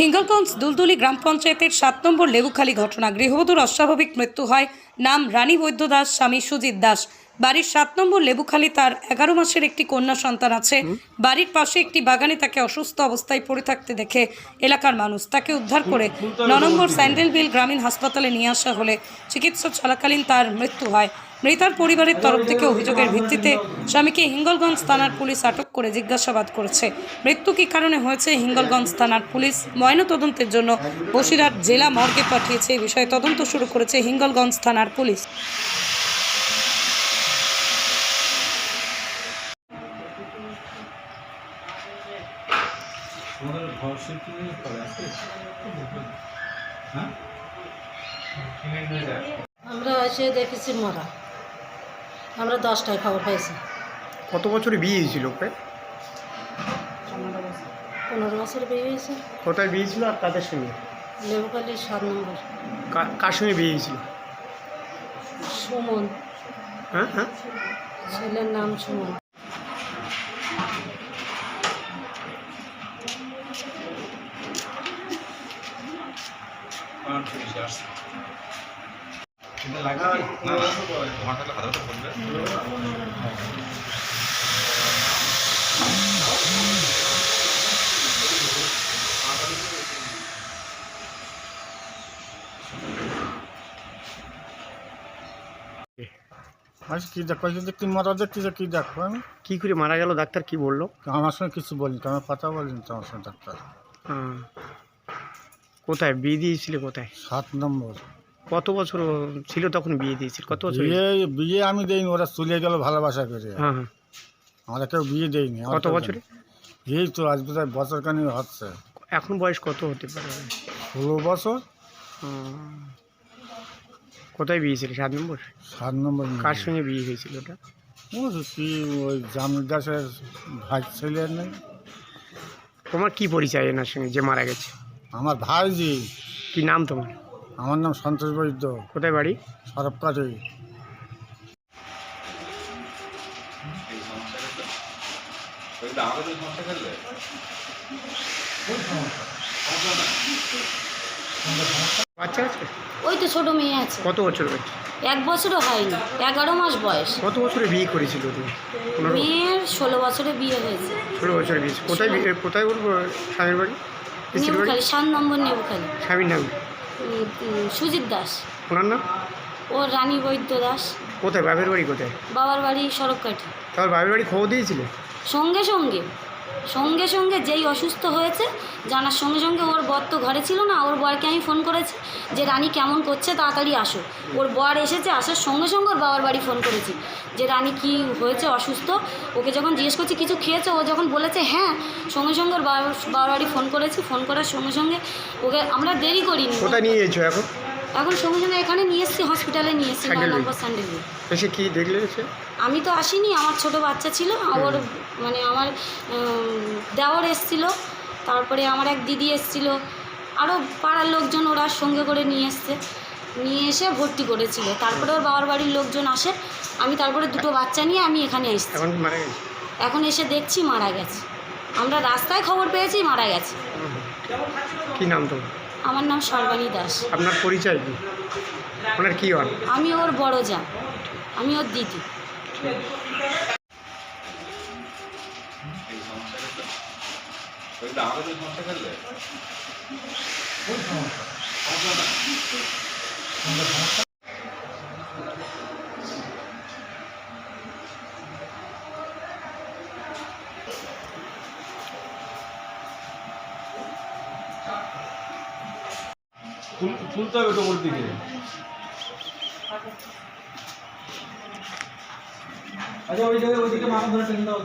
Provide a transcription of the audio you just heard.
হিঙ্গলগঞ্জ দুলদুলি গ্রাম পঞ্চায়েতের সাত নম্বর লেবুখালী ঘটনা। গৃহবধূর অস্বাভাবিক মৃত্যু হয় নাম রানী বৈদ্য দাস স্বামী সুজিত দাস। বাড়ির সাত নম্বর লেবুখালী তার এগারো মাসের একটি কন্যা সন্তান আছে। বাড়ির পাশে একটি বাগানে তাকে অসুস্থ অবস্থায় পড়ে থাকতে দেখে এলাকার মানুষ তাকে উদ্ধার করে ন নম্বর স্যান্ডেলবিল গ্রামীণ হাসপাতালে নিয়ে আসা হলে চিকিৎসা চলাকালীন তার মৃত্যু হয়। মৃতার পরিবারের তরফ থেকে অভিযোগের ভিত্তিতে স্বামীকে হিঙ্গলগঞ্জ থানার পুলিশ আটক করে জিজ্ঞাসাবাদ করেছে। মৃত্যু কী কারণে হয়েছে? হিঙ্গলগঞ্জ থানার পুলিশ ময়নাতদন্তের জন্য বসিরহাট জেলা মর্গে পাঠিয়েছে। এই বিষয়ে তদন্ত শুরু করেছে হিঙ্গলগঞ্জ থানার পুলিশ। তোমাদের ঘর শিল্পী করে আছে? হ্যাঁ? আমরা এসে দেখেছি মরা। আমরা দশটায় খবর পেয়েছি কত বছরে বিয়ে হয়েছিল ওকে? পনেরো বছর। বিয়ে হয়েছে। কোথায় বিয়ে ছিল আর কাদের সঙ্গে? লেবুকালি সাত নম্বর। কা- কার সঙ্গে বিয়ে হয়েছিল? সুমন। হ্যাঁ হ্যাঁ। ছেলের নাম সুমন। এটা লাগবে কি? না না তোমার থাকলে হাতে হাতে করবে আজ কি দেখো যদি কি মারা দেখতেছে কি দেখো আমি কি করে মারা গেল? ডাক্তার কি বলল? আমার সঙ্গে কিছু বলিনি তো আমার কথা বলিনি তো আমার সঙ্গে ডাক্তার। হ্যাঁ। কোথায়? বিয়ে দিয়েছিল কোথায়? সাত নম্বর। কত বছর ছিল তখন বিয়ে দিয়েছিল? কত বছর বিয়ে বিয়ে আমি দেইনি ওরা চলে গেল ভালোবাসা করে। হ্যাঁ হ্যাঁ। আমরা কেউ বিয়ে দেয়নি আমার কত বছরে। এই তো আজ বোধ হয় বছর কানি হচ্ছে। এখন বয়স কত হতে পারে? ষোলো বছর। কোথায় বিয়ে ছিল? সাত নম্বর? সাত নম্বর কার সঙ্গে বিয়ে হয়েছিল ওটা? ও কি ওই জামিন দাসের ভাই ছেলে নেই। তোমার কি পরিচয় এনার সঙ্গে যে মারা গেছে? আমার ভাইজি। কি নাম তোমার? আমার নাম সন্তোষ বৈদ্য। কোথায় বাড়ি? খেলবে বাচ্চা আছে? ওই তো ছোট মেয়ে আছে। কত বছর এক বছরও হয়নি এগারো মাস বয়স। কত বছরে বিয়ে করেছিল তুমি? পনেরো মেয়ের ষোলো বছরে বিয়ে হয়েছে। ষোলো বছর বিয়ে কোথায় বিয়ে- কোথায় ওর স্বামীর বাড়ি? স্ত্রীর বাড়ি? নেবুখালি সাত নম্বর স্বামীর নাম সুজিত দাস। ওনার নাম? ও রানী বৈদ্য দাস। কোথায়? বাপের বাড়ি কোথায়? বাবার বাড়ি সড়ক কাঠি তার বাপের বাড়ি খবর দিয়েছিল? সঙ্গে সঙ্গে। সঙ্গে সঙ্গে যেই অসুস্থ হয়েছে, জানার সঙ্গে সঙ্গে ওর বর তো ঘরে ছিল না, ওর বরকে আমি ফোন করেছি যে, রানী কেমন করছে? তাড়াতাড়ি আসো। ওর বর এসেছে, আসার সঙ্গে সঙ্গে ওর বাবার বাড়ি ফোন করেছি যে, রানী কি হয়েছে? অসুস্থ? ওকে যখন জিজ্ঞেস করছি, কিছু খেয়েছে? ও যখন বলেছে হ্যাঁ। সঙ্গে সঙ্গে ওর বাবার বাবার বাড়ি ফোন করেছি ফোন করার সঙ্গে সঙ্গে ওকে আমরা দেরি করিনি। কোথায় নিয়ে এখন? এখন সঙ্গে সঙ্গে এখানে নিয়ে এসেছি হসপিটালে নিয়ে এসেছি নয় নম্বর এসে কি দেখলে এসে আমি তো আসিনি আমার ছোট বাচ্চা ছিল ওর মানে আমার দেওয়ার এসছিল তারপরে আমার এক দিদি এসছিল আরও পাড়ার লোকজন ওরা সঙ্গে করে নিয়ে এসছে নিয়ে এসে ভর্তি করেছিল তারপরে ওর বাবার বাড়ির লোকজন আসে আমি তারপরে দুটো বাচ্চা নিয়ে আমি এখানে এসেছি। এখন এসে দেখছি মারা গেছে। আমরা রাস্তায় খবর পেয়েছি মারা গেছে। কি নাম তোমার? আমার নাম সর্বাণী দাস। আপনার পরিচয় কি? আপনার কি হন? আমি ওর বড় যা আমি ওর দিদি। আমাদের তুলতে হবে তোমার দিকে আচ্ছা ওই জায়গায় ওইদিকে মাথা ধরে টেনে দাও